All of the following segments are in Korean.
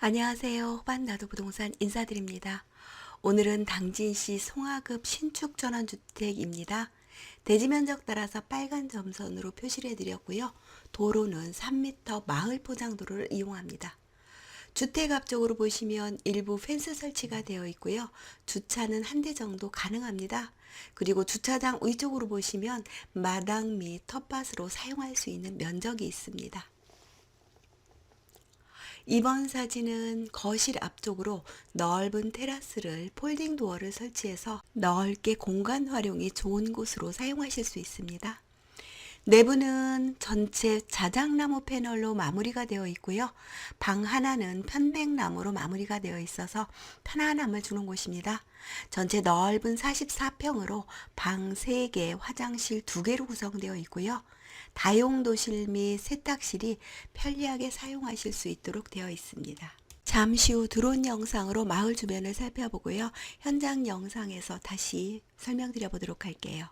안녕하세요. 호반나도 부동산 인사드립니다. 오늘은 당진시 송하급 신축 전원주택입니다. 대지 면적 따라서 빨간 점선으로 표시를 해드렸고요. 도로는 3m 마을 포장도로를 이용합니다. 주택 앞쪽으로 보시면 일부 펜스 설치가 되어 있고요. 주차는 한 대 정도 가능합니다. 그리고 주차장 위쪽으로 보시면 마당 및 텃밭으로 사용할 수 있는 면적이 있습니다. 이번 사진은 거실 앞쪽으로 넓은 테라스를 폴딩 도어를 설치해서 넓게 공간 활용이 좋은 곳으로 사용하실 수 있습니다. 내부는 전체 자작나무 패널로 마무리가 되어 있고요. 방 하나는 편백나무로 마무리가 되어 있어서 편안함을 주는 곳입니다. 전체 넓은 44평으로 방 3개, 화장실 2개로 구성되어 있고요. 다용도실 및 세탁실이 편리하게 사용하실 수 있도록 되어 있습니다. 잠시 후 드론 영상으로 마을 주변을 살펴보고요. 현장 영상에서 다시 설명드려 보도록 할게요.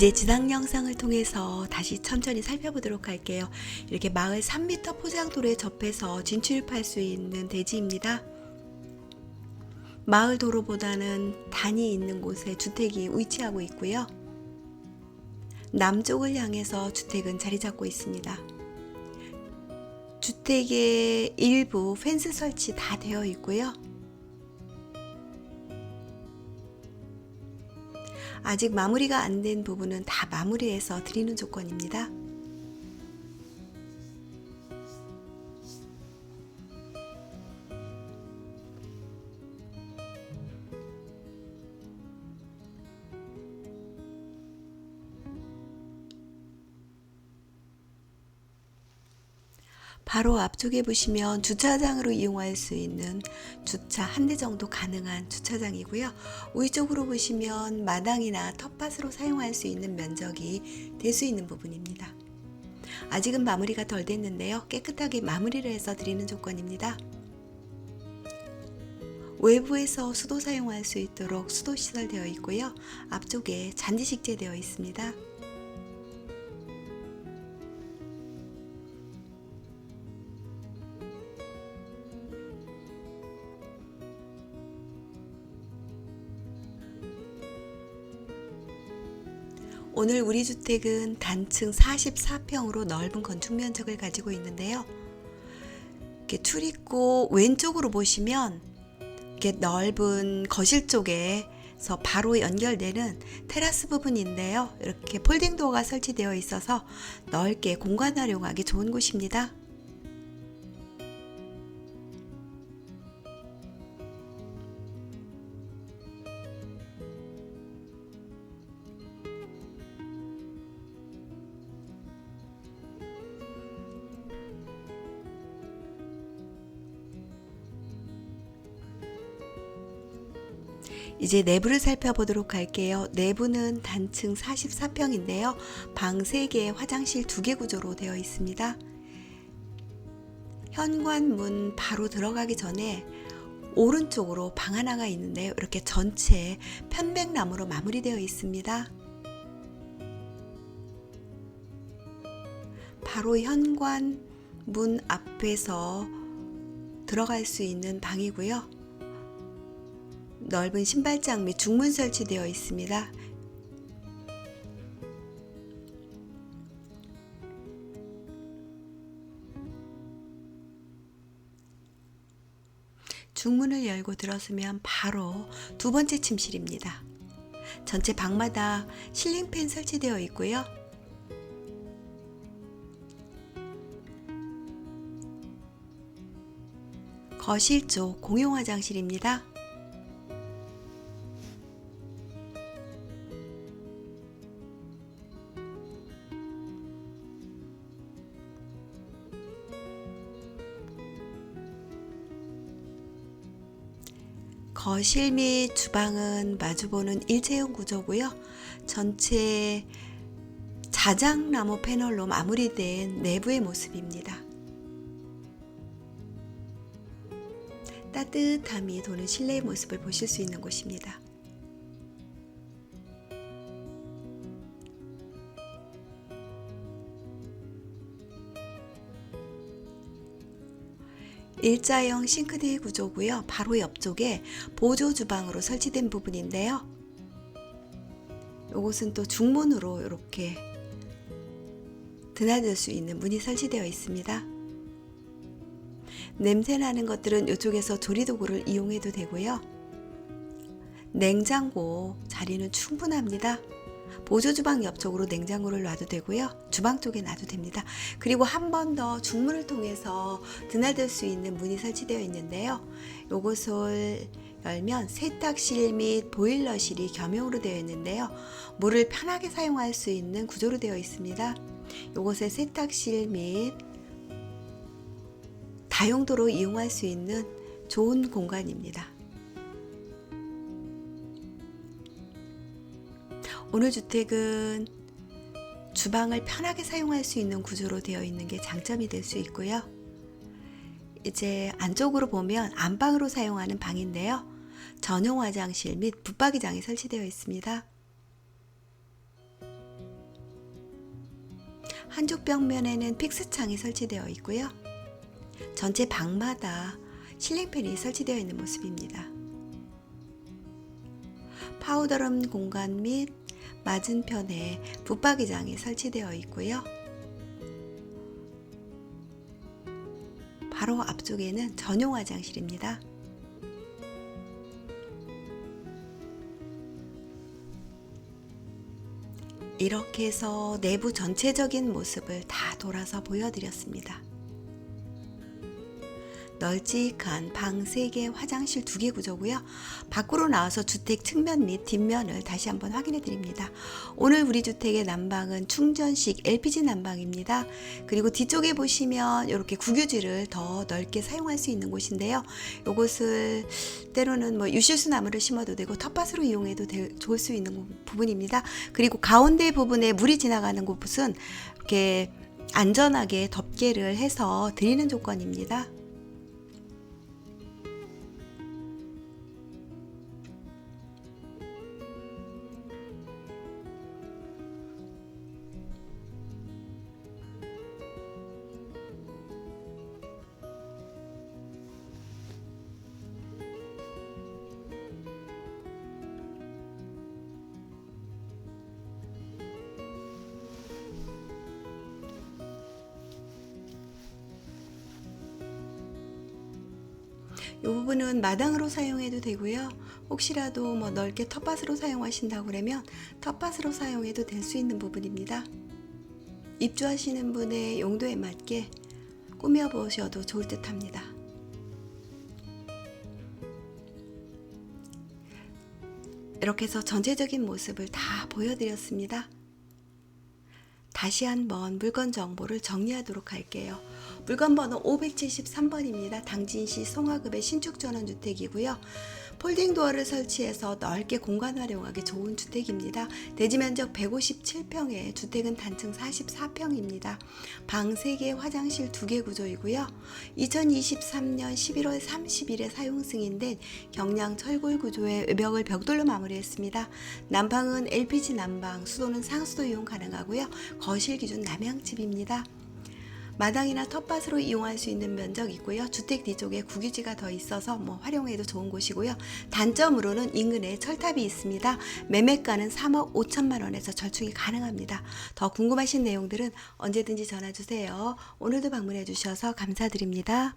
이제 지상 영상을 통해서 다시 천천히 살펴보도록 할게요. 이렇게 마을 3m 포장도로에 접해서 진출입할 수 있는 대지입니다. 마을 도로보다는 단이 있는 곳에 주택이 위치하고 있고요. 남쪽을 향해서 주택은 자리 잡고 있습니다. 주택의 일부 펜스 설치 다 되어 있고요. 아직 마무리가 안 된 부분은 다 마무리해서 드리는 조건입니다. 바로 앞쪽에 보시면 주차장으로 이용할 수 있는 주차 한 대 정도 가능한 주차장이고요. 위쪽으로 보시면 마당이나 텃밭으로 사용할 수 있는 면적이 될 수 있는 부분입니다. 아직은 마무리가 덜 됐는데요. 깨끗하게 마무리를 해서 드리는 조건입니다. 외부에서 수도 사용할 수 있도록 수도 시설 되어 있고요. 앞쪽에 잔디 식재 되어 있습니다. 오늘 우리 주택은 단층 44평으로 넓은 건축 면적을 가지고 있는데요. 이렇게 출입구 왼쪽으로 보시면 이렇게 넓은 거실 쪽에서 바로 연결되는 테라스 부분인데요. 이렇게 폴딩 도어가 설치되어 있어서 넓게 공간 활용하기 좋은 곳입니다. 이제 내부를 살펴보도록 할게요. 내부는 단층 44평인데요. 방 3개, 화장실 2개 구조로 되어 있습니다. 현관문 바로 들어가기 전에 오른쪽으로 방 하나가 있는데요. 이렇게 전체 편백나무로 마무리되어 있습니다. 바로 현관 문 앞에서 들어갈 수 있는 방이고요. 넓은 신발장 및 중문 설치되어 있습니다. 중문을 열고 들어서면 바로 두 번째 침실입니다. 전체 방마다 실링팬 설치되어 있고요. 거실 쪽 공용 화장실입니다. 거실 및 주방은 마주보는 일체형 구조고요. 전체 자작나무 패널로 마무리된 내부의 모습입니다. 따뜻함이 도는 실내의 모습을 보실 수 있는 곳입니다. 일자형 싱크대 구조고요. 바로 옆쪽에 보조 주방으로 설치된 부분인데요. 이곳은 또 중문으로 이렇게 드나들 수 있는 문이 설치되어 있습니다. 냄새 나는 것들은 이쪽에서 조리도구를 이용해도 되고요. 냉장고 자리는 충분합니다. 보조 주방 옆쪽으로 냉장고를 놔도 되고요. 주방 쪽에 놔도 됩니다. 그리고 한 번 더 중문을 통해서 드나들 수 있는 문이 설치되어 있는데요. 이곳을 열면 세탁실 및 보일러실이 겸용으로 되어 있는데요. 물을 편하게 사용할 수 있는 구조로 되어 있습니다. 이곳에 세탁실 및 다용도로 이용할 수 있는 좋은 공간입니다. 오늘 주택은 주방을 편하게 사용할 수 있는 구조로 되어 있는 게 장점이 될 수 있고요. 이제 안쪽으로 보면 안방으로 사용하는 방인데요. 전용 화장실 및 붙박이장이 설치되어 있습니다. 한쪽 벽면에는 픽스창이 설치되어 있고요. 전체 방마다 실링팬이 설치되어 있는 모습입니다. 파우더룸 공간 및 맞은편에 붙박이장이 설치되어 있고요. 바로 앞쪽에는 전용 화장실입니다. 이렇게 해서 내부 전체적인 모습을 다 돌아서 보여드렸습니다. 널찍한 방 3개, 화장실 2개 구조고요. 밖으로 나와서 주택 측면 및 뒷면을 다시 한번 확인해 드립니다. 오늘 우리 주택의 난방은 충전식 LPG 난방입니다. 그리고 뒤쪽에 보시면 이렇게 구규지를 더 넓게 사용할 수 있는 곳인데요. 이곳을 때로는 뭐 유실수 나무를 심어도 되고 텃밭으로 이용해도 되, 좋을 수 있는 부분입니다. 그리고 가운데 부분에 물이 지나가는 곳은 이렇게 안전하게 덮개를 해서 드리는 조건입니다. 이 부분은 마당으로 사용해도 되고요. 혹시라도 뭐 넓게 텃밭으로 사용하신다고 그러면 텃밭으로 사용해도 될 수 있는 부분입니다. 입주하시는 분의 용도에 맞게 꾸며 보셔도 좋을 듯 합니다. 이렇게 해서 전체적인 모습을 다 보여드렸습니다. 다시 한번 물건 정보를 정리하도록 할게요. 물건 번호 573번입니다. 당진시 송화급의 신축 전원 주택이고요. 폴딩 도어를 설치해서 넓게 공간 활용하기 좋은 주택입니다. 대지 면적 157평에 주택은 단층 44평입니다. 방 3개, 화장실 2개 구조이고요. 2023년 11월 30일에 사용 승인된 경량 철골 구조의 외벽을 벽돌로 마무리했습니다. 난방은 LPG 난방, 수도는 상수도 이용 가능하고요. 거실 기준 남향집입니다. 마당이나 텃밭으로 이용할 수 있는 면적 있고요. 주택 뒤쪽에 국유지가 더 있어서 뭐 활용해도 좋은 곳이고요. 단점으로는 인근에 철탑이 있습니다. 매매가는 3억 5천만 원에서 절충이 가능합니다. 더 궁금하신 내용들은 언제든지 전화 주세요. 오늘도 방문해 주셔서 감사드립니다.